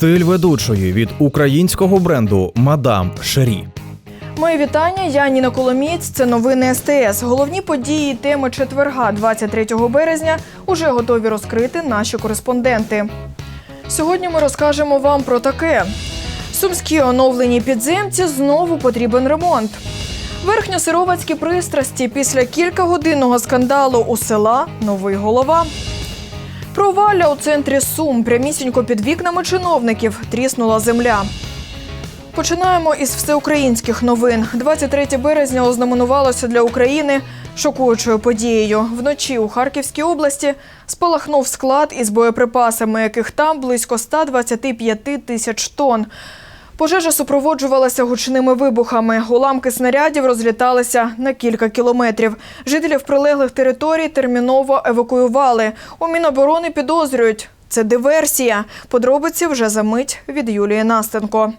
Стиль ведучої від українського бренду Мадам Шері. Мої вітання. Я Ніна Коломієць. Це новини СТС. Головні події теми четверга, 23 березня, уже готові розкрити наші кореспонденти. Сьогодні ми розкажемо вам про таке: сумські оновлені підземці знову потрібен ремонт. Верхньосировацькі пристрасті після кількагодинного скандалу у села Новий голова. Провалля у центрі Сум прямісінько під вікнами чиновників тріснула земля. Починаємо із всеукраїнських новин. 23 березня ознаменувалося для України шокуючою подією. Вночі у Харківській області спалахнув склад із боєприпасами, яких там близько 125 тисяч тонн. Пожежа супроводжувалася гучними вибухами. Уламки снарядів розліталися на кілька кілометрів. Жителів прилеглих територій терміново евакуювали. У Міноборони підозрюють. Це диверсія. Подробиці вже за мить від Юлії Настенко.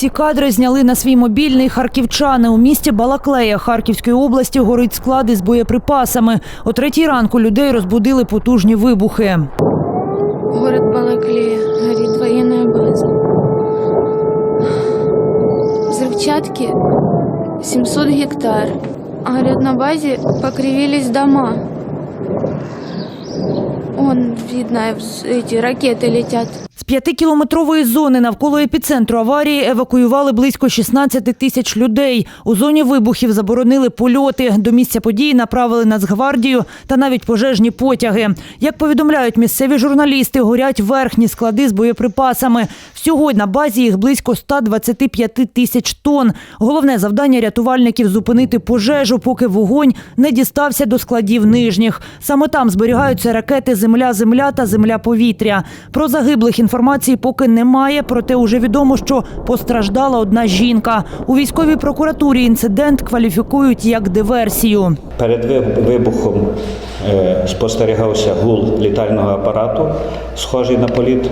Ці кадри зняли на свій мобільний харківчани. У місті Балаклея Харківської області горить склад із боєприпасами. О третій ранку людей розбудили потужні вибухи. Город Балаклея. Горит военная база. Взрывчатки 700 гектар. Говорят, на базе покривились дома. Он, видно, эти ракеты летят. З п'ятикілометрової зони навколо епіцентру аварії евакуювали близько 16 тисяч людей. У зоні вибухів заборонили польоти. До місця події направили Нацгвардію та навіть пожежні потяги. Як повідомляють місцеві журналісти, горять верхні склади з боєприпасами. Всього на базі їх близько 125 тисяч тонн. Головне завдання рятувальників зупинити пожежу, поки вогонь не дістався до складів нижніх. Саме там зберігаються ракети Земля-Земля та Земля-Повітря. Про загиблих інформації поки немає, проте уже відомо, що постраждала одна жінка. У військовій прокуратурі інцидент кваліфікують як диверсію. Перед вибухом е, спостерігався гул літального апарату, схожий на політ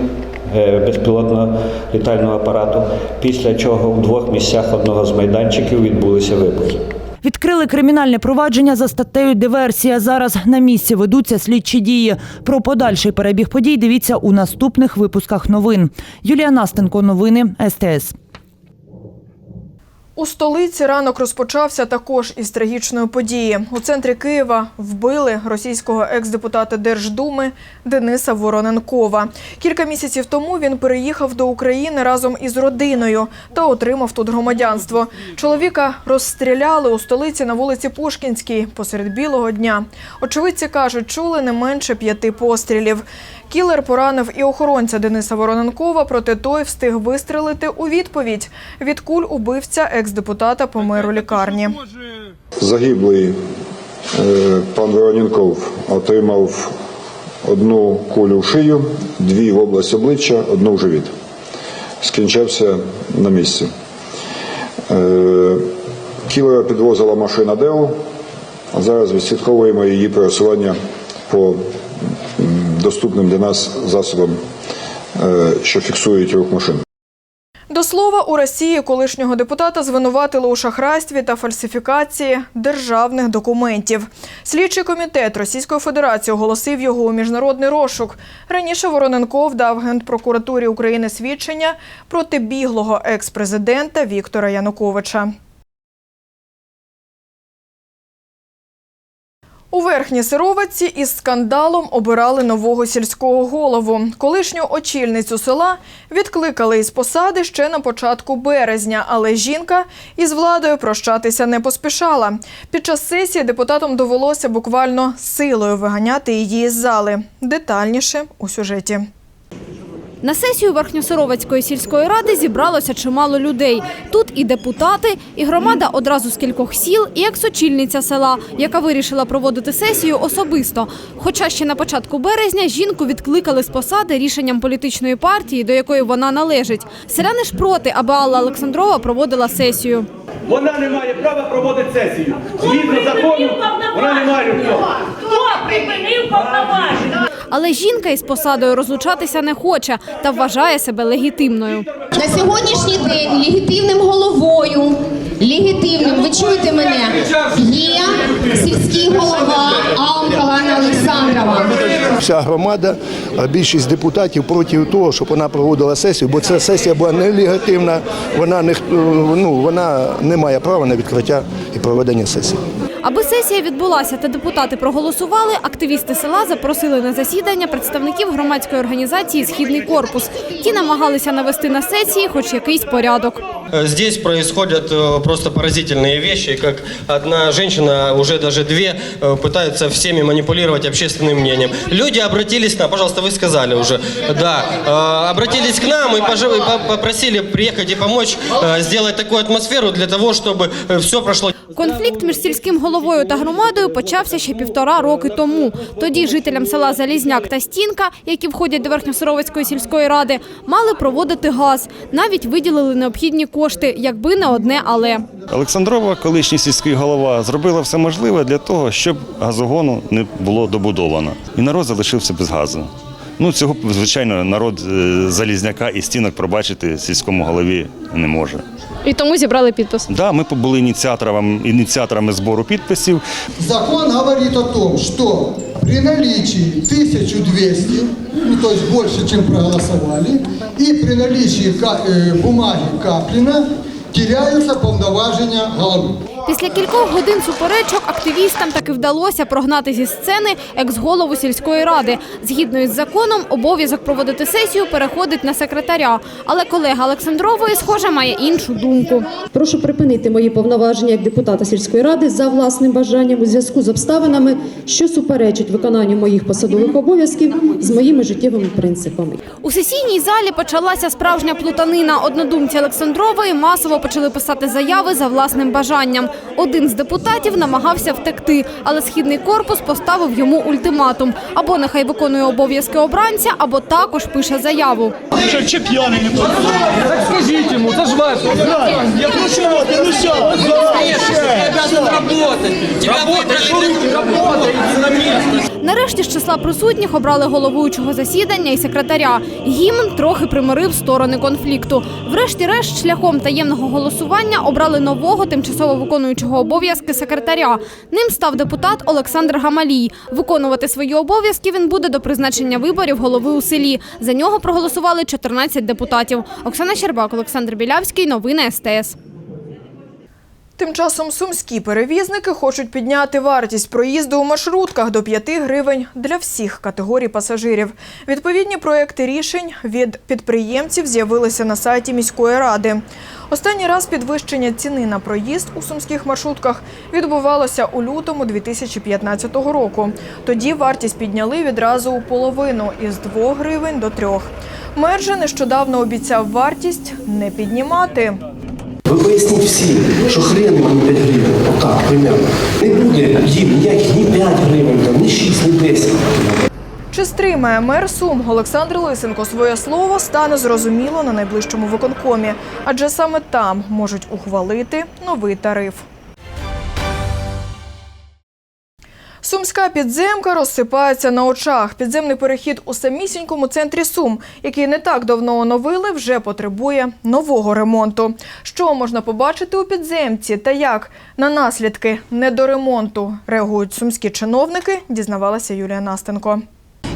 е, безпілотного літального апарату, після чого в двох місцях одного з майданчиків відбулися вибухи. Відкрили кримінальне провадження за статтею диверсія. Зараз на місці ведуться слідчі дії. Про подальший перебіг подій дивіться у наступних випусках новин. Юлія Настенко, новини СТС. У столиці ранок розпочався також із трагічної події. У центрі Києва вбили російського екс-депутата Держдуми Дениса Вороненкова. Кілька місяців тому він переїхав до України разом із родиною та отримав тут громадянство. Чоловіка розстріляли у столиці на вулиці Пушкінській посеред білого дня. Очевидці кажуть, чули не менше п'яти пострілів. Кілер поранив і охоронця Дениса Вороненкова, проте той встиг вистрелити у відповідь. Від куль убивця екс-депутата помер у лікарні. Загиблий е, пан Вороненков отримав одну кулю в шию, дві в область обличчя, одну в живіт. Скінчався на місці. Е, Кілера підвозила машина ДЕУ, а зараз відслідковуємо її пересування по доступним для нас засобам, е, що фіксують рух машин. До слова, у Росії колишнього депутата звинуватили у шахрайстві та фальсифікації державних документів. Слідчий комітет Російської Федерації оголосив його у міжнародний розшук. Раніше Вороненков дав генпрокуратурі України свідчення проти біглого екс-президента Віктора Януковича. Верхній сироватці із скандалом обирали нового сільського голову. Колишню очільницю села відкликали із посади ще на початку березня, але жінка із владою прощатися не поспішала. Під час сесії депутатам довелося буквально силою виганяти її з зали. Детальніше у сюжеті. На сесію Верхньосоровецької сільської ради зібралося чимало людей. Тут і депутати, і громада одразу з кількох сіл, і екс-очільниця села, яка вирішила проводити сесію особисто. Хоча ще на початку березня жінку відкликали з посади рішенням політичної партії, до якої вона належить. Селяни ж проти, аби Алла Олександрова проводила сесію. Вона не має права проводити сесію. Згідно закону, вона не має права. Хто припинив повноваження? Але жінка із посадою розлучатися не хоче та вважає себе легітимною. На сьогоднішній день легітимним головою легітимним, ви чуєте мене, є сільський голова Алла Олександрова. Вся громада, а більшість депутатів проти того, щоб вона проводила сесію, бо ця сесія була нелегітимна, вона не ну вона не має права на відкриття і проведення сесії. Аби сесія відбулася та депутати проголосували, активісти села запросили на засідання представників громадської організації Східний корпус. Ті намагалися навести на сесії хоч якийсь порядок. Э, Здесь происходят э, просто поразительные вещи, как одна женщина, уже даже две, э, пытаются всеми манипулировать общественным мнением. Люди обратились к нам, пожалуйста, вы сказали уже, да, э, обратились к нам и пожи- и по- попросили приехать и помочь э, сделать такую атмосферу для того, чтобы все прошло Конфлікт між сільським головою та громадою почався ще півтора роки тому. Тоді жителям села Залізняк та Стінка, які входять до Верхньосоровицької сільської ради, мали проводити газ. Навіть виділили необхідні кошти, якби не одне але. Олександрова, колишній сільський голова, зробила все можливе для того, щоб газогону не було добудовано. І народ залишився без газу. Ну, цього, звичайно, народ е, Залізняка і стінок пробачити сільському голові не може. І тому зібрали підпис. Да, ми були ініціаторами, ініціаторами збору підписів. Закон говорит о том, что при наличии 1200, ну то есть больше, чем проголосовали, и при наличии ка- э, бумаги Каплина теряются повноваження головы. Після кількох годин суперечок активістам таки вдалося прогнати зі сцени екс-голову сільської ради. Згідно із законом, обов'язок проводити сесію переходить на секретаря. Але колега Олександрової, схоже, має іншу думку. Прошу припинити мої повноваження як депутата сільської ради за власним бажанням у зв'язку з обставинами, що суперечать виконанню моїх посадових обов'язків з моїми життєвими принципами. У сесійній залі почалася справжня плутанина. Однодумці Олександрової масово почали писати заяви за власним бажанням. Один з депутатів намагався втекти, але східний корпус поставив йому ультиматум: або нехай виконує обов'язки обранця, або також пише заяву. Що, чи п'яний не Так скажіть йому, це ж. Я прошу ти ну що? Нарешті з числа присутніх обрали головуючого засідання і секретаря. Гімн трохи примирив сторони конфлікту. Врешті-решт, шляхом таємного голосування обрали нового тимчасово виконуючого обов'язки секретаря. Ним став депутат Олександр Гамалій. Виконувати свої обов'язки він буде до призначення виборів голови у селі. За нього проголосували 14 депутатів. Оксана Щербак, Олександр Білявський. Новини СТС. Тим часом сумські перевізники хочуть підняти вартість проїзду у маршрутках до 5 гривень для всіх категорій пасажирів. Відповідні проекти рішень від підприємців з'явилися на сайті міської ради. Останній раз підвищення ціни на проїзд у сумських маршрутках відбувалося у лютому 2015 року. Тоді вартість підняли відразу у половину із 2 гривень до 3. Мер же нещодавно обіцяв вартість не піднімати. Ви поясніть всім, що хрен мені 5 гривень, отак, примерно. Не буде їм ніяких ні 5 гривень, там, ні 6, ні 10. Чи стримає мер Сум Олександр Лисенко своє слово стане зрозуміло на найближчому виконкомі, адже саме там можуть ухвалити новий тариф. Сумська підземка розсипається на очах. Підземний перехід у самісінькому центрі Сум, який не так давно оновили, вже потребує нового ремонту. Що можна побачити у підземці та як на наслідки недоремонту реагують сумські чиновники, дізнавалася Юлія Настенко.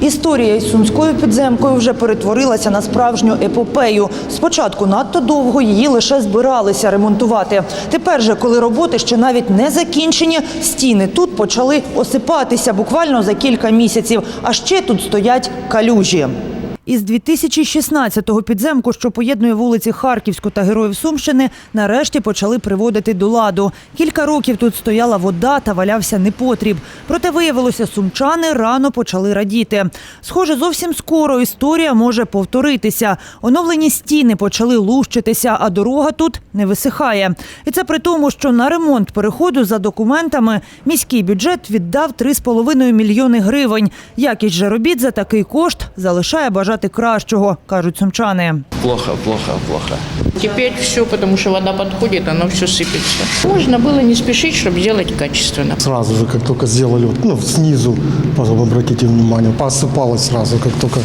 Історія із сумською підземкою вже перетворилася на справжню епопею. Спочатку надто довго її лише збиралися ремонтувати. Тепер же, коли роботи ще навіть не закінчені, стіни тут почали осипатися буквально за кілька місяців. А ще тут стоять калюжі. Із 2016-го підземку, що поєднує вулиці Харківську та Героїв Сумщини, нарешті почали приводити до ладу. Кілька років тут стояла вода та валявся непотріб. Проте виявилося, сумчани рано почали радіти. Схоже, зовсім скоро історія може повторитися. Оновлені стіни почали лущитися, а дорога тут не висихає. І це при тому, що на ремонт переходу за документами міський бюджет віддав 3,5 мільйони гривень. Якість же робіт за такий кошт залишає бажати кращого, кажуть сумчани. Плохо, плохо, плохо. Теперь все, потому что вода подходит, оно все сыпется. Можно было не спешить, чтобы сделать качественно. Сразу же, как только сделали, вот, ну, снизу, обратите внимание, посыпалось сразу, как только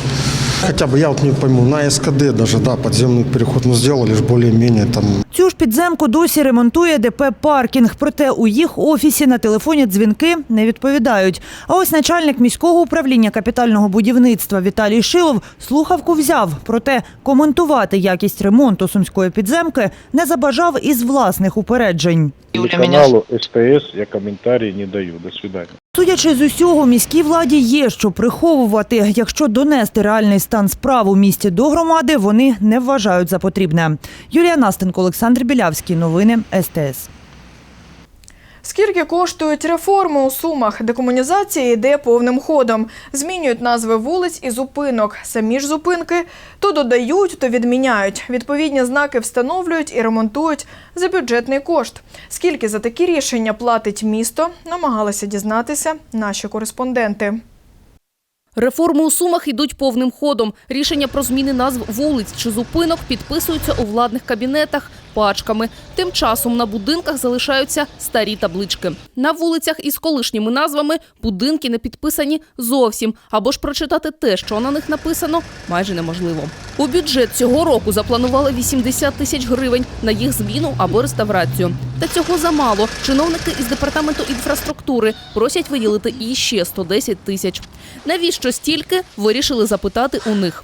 Хотя бы я вот не пойму, на СКД даже, да, подземный переход, ну сделали же более-менее там Цю ж підземку досі ремонтує ДП «Паркінг», проте у їх офісі на телефоні дзвінки не відповідають. А ось начальник міського управління капітального будівництва Віталій Шилов слухавку взяв, проте коментувати якість ремонту сумської підземки не забажав із власних упереджень. Телеканалу СТС я комментарий не даю. До свидания. Судячи з усього, міській владі є що приховувати. Якщо донести реальний стан справ у місті до громади, вони не вважають за потрібне. Юлія Настенко, Олександр Білявський. Новини СТС. Скільки коштують реформи у сумах? Декомунізація йде повним ходом. Змінюють назви вулиць і зупинок. Самі ж зупинки то додають, то відміняють. Відповідні знаки встановлюють і ремонтують за бюджетний кошт. Скільки за такі рішення платить місто, намагалися дізнатися наші кореспонденти. Реформи у Сумах йдуть повним ходом. Рішення про зміни назв вулиць чи зупинок підписуються у владних кабінетах пачками. Тим часом на будинках залишаються старі таблички. На вулицях із колишніми назвами будинки не підписані зовсім, або ж прочитати те, що на них написано, майже неможливо. У бюджет цього року запланували 80 тисяч гривень на їх зміну або реставрацію. Та цього замало. Чиновники із департаменту інфраструктури просять виділити іще 110 тисяч. Навіщо стільки? Вирішили запитати у них.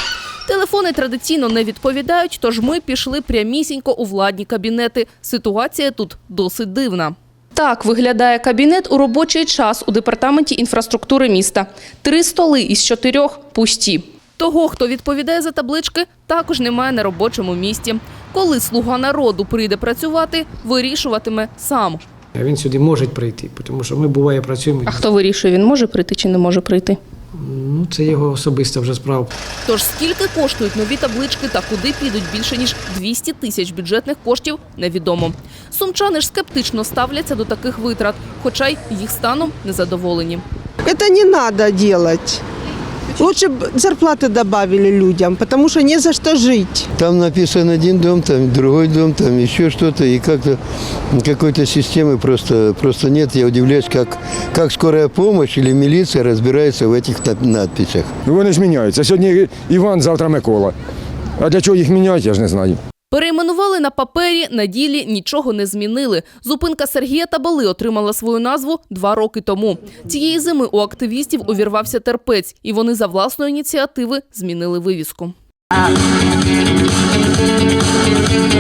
Телефони традиційно не відповідають, тож ми пішли прямісінько у владні кабінети. Ситуація тут досить дивна. Так виглядає кабінет у робочий час у департаменті інфраструктури міста. Три столи із чотирьох пусті. Того, хто відповідає за таблички, також немає на робочому місці. Коли слуга народу прийде працювати, вирішуватиме сам. Він сюди може прийти, тому що ми буває працюємо. А хто вирішує, він може прийти чи не може прийти? Ну, це його особиста вже справа. Тож скільки коштують нові таблички та куди підуть більше ніж 200 тисяч бюджетних коштів, невідомо. Сумчани ж скептично ставляться до таких витрат, хоча й їх станом незадоволені. Це не треба делать. Лучше бы зарплаты добавили людям, потому что не за что жить. Там написан один дом, там другой дом, там еще что-то, и как-то какой-то системы просто, просто нет. Я удивляюсь, как, как скорая помощь или милиция разбирается в этих над- надписях. Ну, Вони ж міняються. Сьогодні Іван, завтра Микола. А для чого їх міняти, я ж не знаю. Перейменували на папері, на ділі нічого не змінили. Зупинка Сергія Табали отримала свою назву два роки тому. Цієї зими у активістів увірвався терпець, і вони за власної ініціативи змінили вивіску.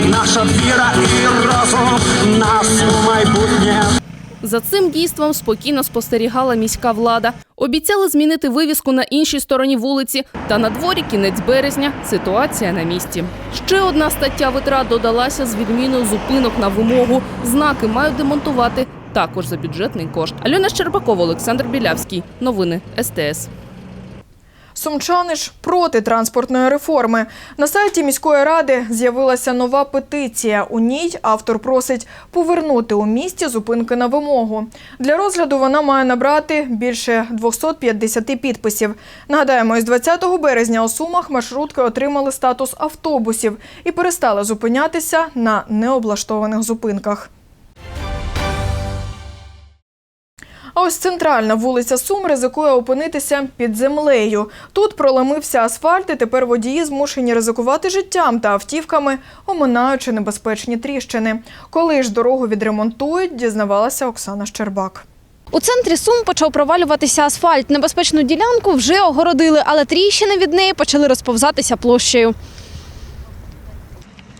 Наша віра і розум нас у майбутнє. За цим дійством спокійно спостерігала міська влада. Обіцяли змінити вивіску на іншій стороні вулиці. Та на дворі кінець березня ситуація на місці. Ще одна стаття витрат додалася з відміною зупинок на вимогу. Знаки мають демонтувати також за бюджетний кошт. Альона Щербакова, Олександр Білявський. Новини СТС. Сумчани ж проти транспортної реформи. На сайті міської ради з'явилася нова петиція. У ній автор просить повернути у місті зупинки на вимогу. Для розгляду вона має набрати більше 250 підписів. Нагадаємо, із 20 березня у Сумах маршрутки отримали статус автобусів і перестали зупинятися на необлаштованих зупинках. А ось центральна вулиця Сум ризикує опинитися під землею. Тут проламився асфальт, і тепер водії змушені ризикувати життям та автівками, оминаючи небезпечні тріщини. Коли ж дорогу відремонтують, дізнавалася Оксана Щербак. У центрі Сум почав провалюватися асфальт. Небезпечну ділянку вже огородили, але тріщини від неї почали розповзатися площею.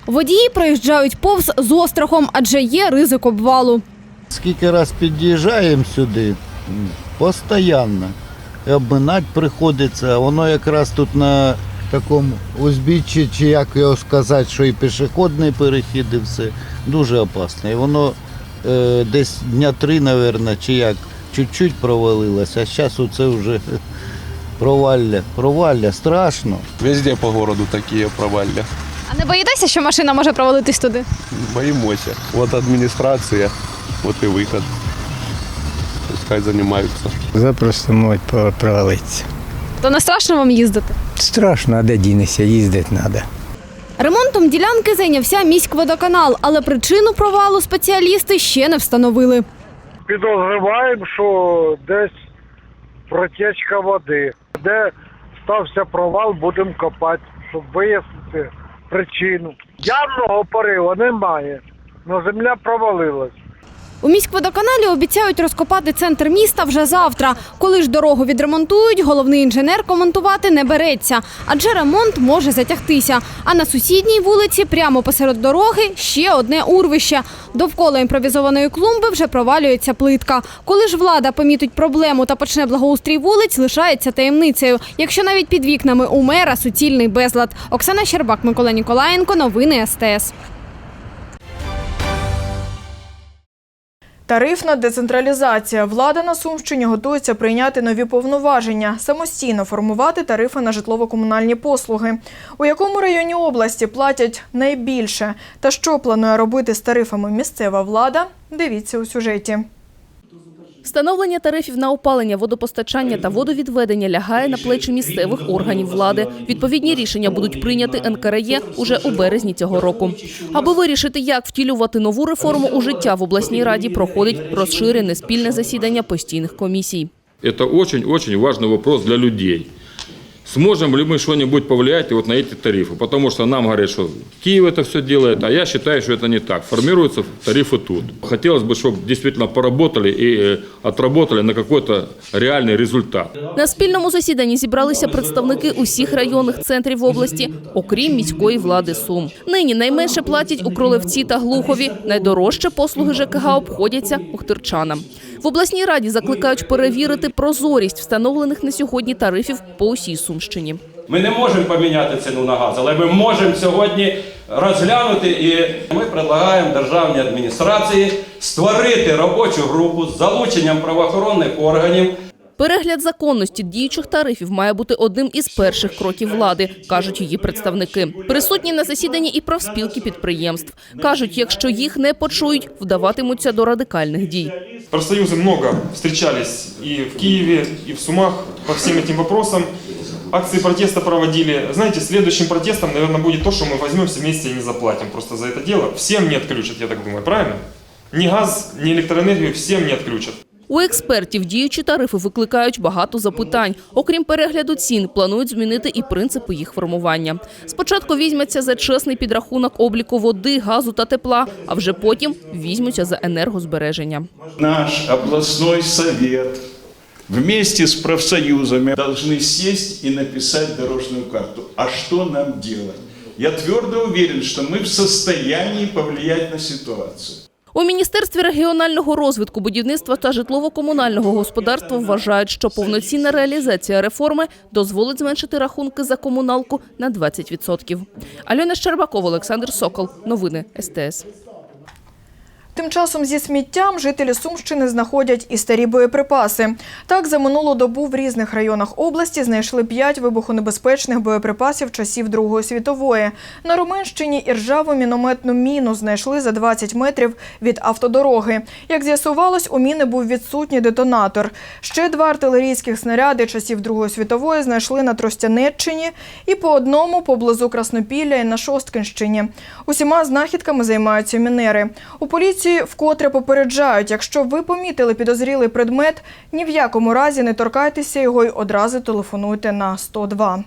Водії проїжджають повз з острахом, адже є ризик обвалу. Скільки раз під'їжджаємо сюди, постійно. І обминати приходиться. Воно якраз тут на такому узбіччі, чи як його сказати, що і пішохідний перехід, і все дуже опасно. І воно е, десь дня три, мабуть, чи як, чуть-чуть провалилося, а зараз оце вже провалля. Провалля, страшно. Везде по городу такі провалля. А не боїтеся, що машина може провалитись туди? Боїмося. От адміністрація, от і вихід. Пускай займаються. Запросто можуть провалитися. То не страшно вам їздити? Страшно, а де дінешся, їздити треба. Ремонтом ділянки зайнявся міськводоканал, але причину провалу спеціалісти ще не встановили. Підозріваємо, що десь протічка води, де стався провал, будемо копати, щоб вияснити причину. Явного пориву немає, але земля провалилась. У міськводоканалі обіцяють розкопати центр міста вже завтра. Коли ж дорогу відремонтують, головний інженер коментувати не береться, адже ремонт може затягтися. А на сусідній вулиці, прямо посеред дороги, ще одне урвище. Довкола імпровізованої клумби вже провалюється плитка. Коли ж влада помітить проблему та почне благоустрій вулиць, лишається таємницею. Якщо навіть під вікнами у мера суцільний безлад. Оксана Щербак, Микола Ніколаєнко, новини СТС. Тарифна децентралізація. Влада на Сумщині готується прийняти нові повноваження, самостійно формувати тарифи на житлово-комунальні послуги. У якому районі області платять найбільше та що планує робити з тарифами місцева влада? Дивіться у сюжеті. Встановлення тарифів на опалення, водопостачання та водовідведення лягає на плечі місцевих органів влади. Відповідні рішення будуть прийняти НКРЕ уже у березні цього року. Аби вирішити, як втілювати нову реформу у життя в обласній раді, проходить розширене спільне засідання постійних комісій. Це очень-очень важный вопрос для людей Сможем ли мы что-нибудь повлиять вот на эти тарифы? Потому что нам говорят, что Киев это все делает, а я считаю, что это не так. Формируются тарифы тут. Хотелось бы, чтобы действительно поработали и э, отработали на какой-то реальный результат. На спільному засіданні зібралися представники усіх районних центрів області, окрім міської влади Сум. Нині найменше платять у Кролевці та Глухові. Найдорожче послуги ЖКГ обходяться ухтирчанам. В обласній раді закликають перевірити прозорість встановлених на сьогодні тарифів по усій Сумщині. Ми не можемо поміняти ціну на газ, але ми можемо сьогодні розглянути і ми предлагаємо державній адміністрації створити робочу групу з залученням правоохоронних органів Перегляд законності діючих тарифів має бути одним із перших кроків влади, кажуть її представники. Присутні на засіданні і профспілки підприємств кажуть, якщо їх не почують, вдаватимуться до радикальних дій. Профсоюзы много встречались и в Киеве, и в Сумах по всем этим вопросам. Акции протеста проводили. Знаете, следующим протестом, наверное, будет то, что мы возьмем все вместе и не заплатим просто за это дело. Всем не отключат, я так думаю, правильно? Ни газ, ни электроэнергию всем не отключат. У експертів діючі тарифи викликають багато запитань. Окрім перегляду цін, планують змінити і принципи їх формування. Спочатку візьметься за чесний підрахунок обліку води, газу та тепла, а вже потім візьмуться за енергозбереження. Наш областной совет вместе с профсоюзами должны сесть и написать дорожную карту. А что нам делать? Я твердо уверен, что мы в состоянии повлиять на ситуацию. У міністерстві регіонального розвитку, будівництва та житлово-комунального господарства вважають, що повноцінна реалізація реформи дозволить зменшити рахунки за комуналку на 20%. Альона Щербакова, Олександр Сокол. Новини СТС. Тим часом зі сміттям жителі Сумщини знаходять і старі боєприпаси. Так, за минулу добу в різних районах області знайшли п'ять вибухонебезпечних боєприпасів часів Другої світової. На Румунщині і ржаву мінометну міну знайшли за 20 метрів від автодороги. Як з'ясувалось, у міни був відсутній детонатор. Ще два артилерійських снаряди часів Другої світової знайшли на Тростянеччині і по одному поблизу Краснопілля і на Шосткинщині. Усіма знахідками займаються мінери. У поліції вкотре попереджають, якщо ви помітили підозрілий предмет, ні в якому разі не торкайтеся його й одразу телефонуйте на 102.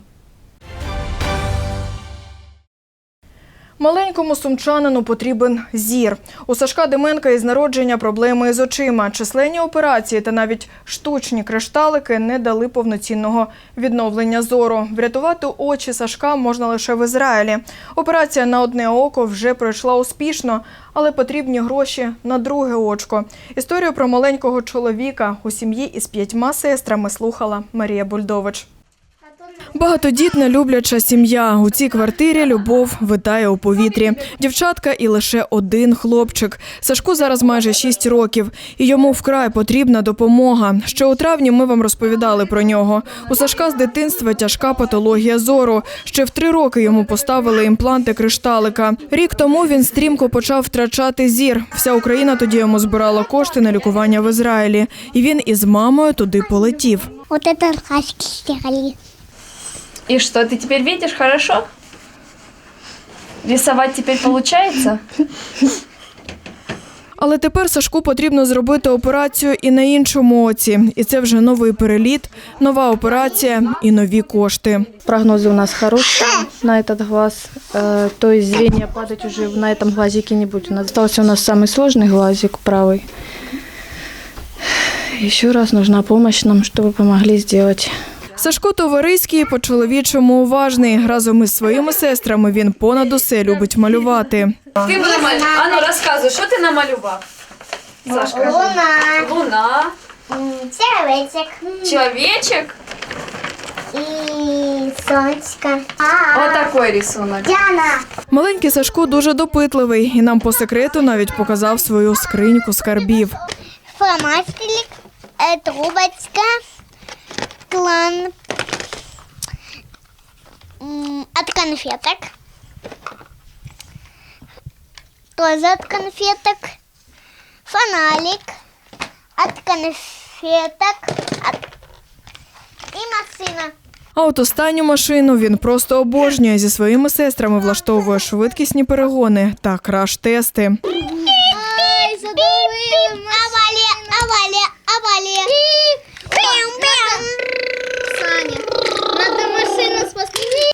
Маленькому сумчанину потрібен зір. У Сашка Деменка із народження проблеми із очима. Численні операції та навіть штучні кришталики не дали повноцінного відновлення зору. Врятувати очі Сашка можна лише в Ізраїлі. Операція на одне око вже пройшла успішно, але потрібні гроші на друге очко. Історію про маленького чоловіка у сім'ї із п'ятьма сестрами слухала Марія Бульдович. Багатодітна любляча сім'я. У цій квартирі любов витає у повітрі. Дівчатка і лише один хлопчик. Сашку зараз майже 6 років, і йому вкрай потрібна допомога. Ще у травні ми вам розповідали про нього. У Сашка з дитинства тяжка патологія зору. Ще в три роки йому поставили імпланти кришталика. Рік тому він стрімко почав втрачати зір. Вся Україна тоді йому збирала кошти на лікування в Ізраїлі. І він із мамою туди полетів. Сказки стирали. И что, ты теперь видишь хорошо? Рисовать теперь получается? Але тепер Сашку потрібно зробити операцію і на іншому оці. І це вже новий переліт, нова операція і нові кошти. Прогнозы у нас хорошие на этот глаз. Э, То есть зрение падать уже на этом глазике не будет. У нас остался у нас самый сложный глазик правый. Еще раз нужна помощь нам, чтобы помогли сделать. Сашко Товариський по чоловічому уважний. Разом із своїми сестрами він понад усе любить малювати. Ти намалював. А ну розказуй, що ти намалював? Сашка. Луна. Луна. Чоловічок. И солнышко. Ось такий рисунок. Диана. Маленький Сашко дуже допитливий і нам по секрету навіть показав свою скриньку скарбів. Фломастерик. э, Трубочка. Клан. От конфеток. Тоже от конфеток. Фонарик. От конфеток. От... И машина. А от останню машину він просто обожнює зі своїми сестрами влаштовує швидкісні перегони та краш-тести. Ай, задавили. Авали,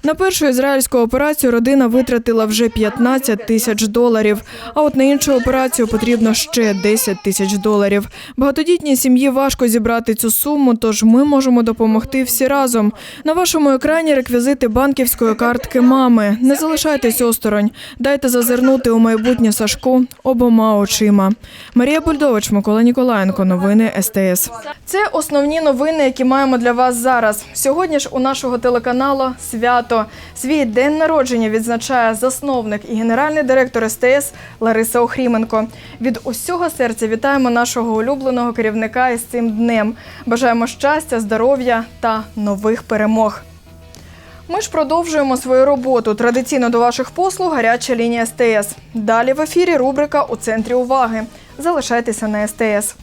На першу ізраїльську операцію родина витратила вже 15 тисяч доларів. А от на іншу операцію потрібно ще 10 тисяч доларів. Багатодітній сім'ї важко зібрати цю суму, тож ми можемо допомогти всі разом. На вашому екрані реквізити банківської картки мами. Не залишайтесь осторонь. Дайте зазирнути у майбутнє Сашку обома очима. Марія Бульдович, Микола Ніколаєнко. Новини СТС. Це основні новини, які маємо для вас зараз. Сьогодні ж у нашого телеканалу свято. Свій день народження відзначає засновник і генеральний директор СТС Лариса Охріменко. Від усього серця вітаємо нашого улюбленого керівника із цим днем. Бажаємо щастя, здоров'я та нових перемог. Ми ж продовжуємо свою роботу. Традиційно до ваших послуг гаряча лінія СТС. Далі в ефірі рубрика у центрі уваги. Залишайтеся на СТС.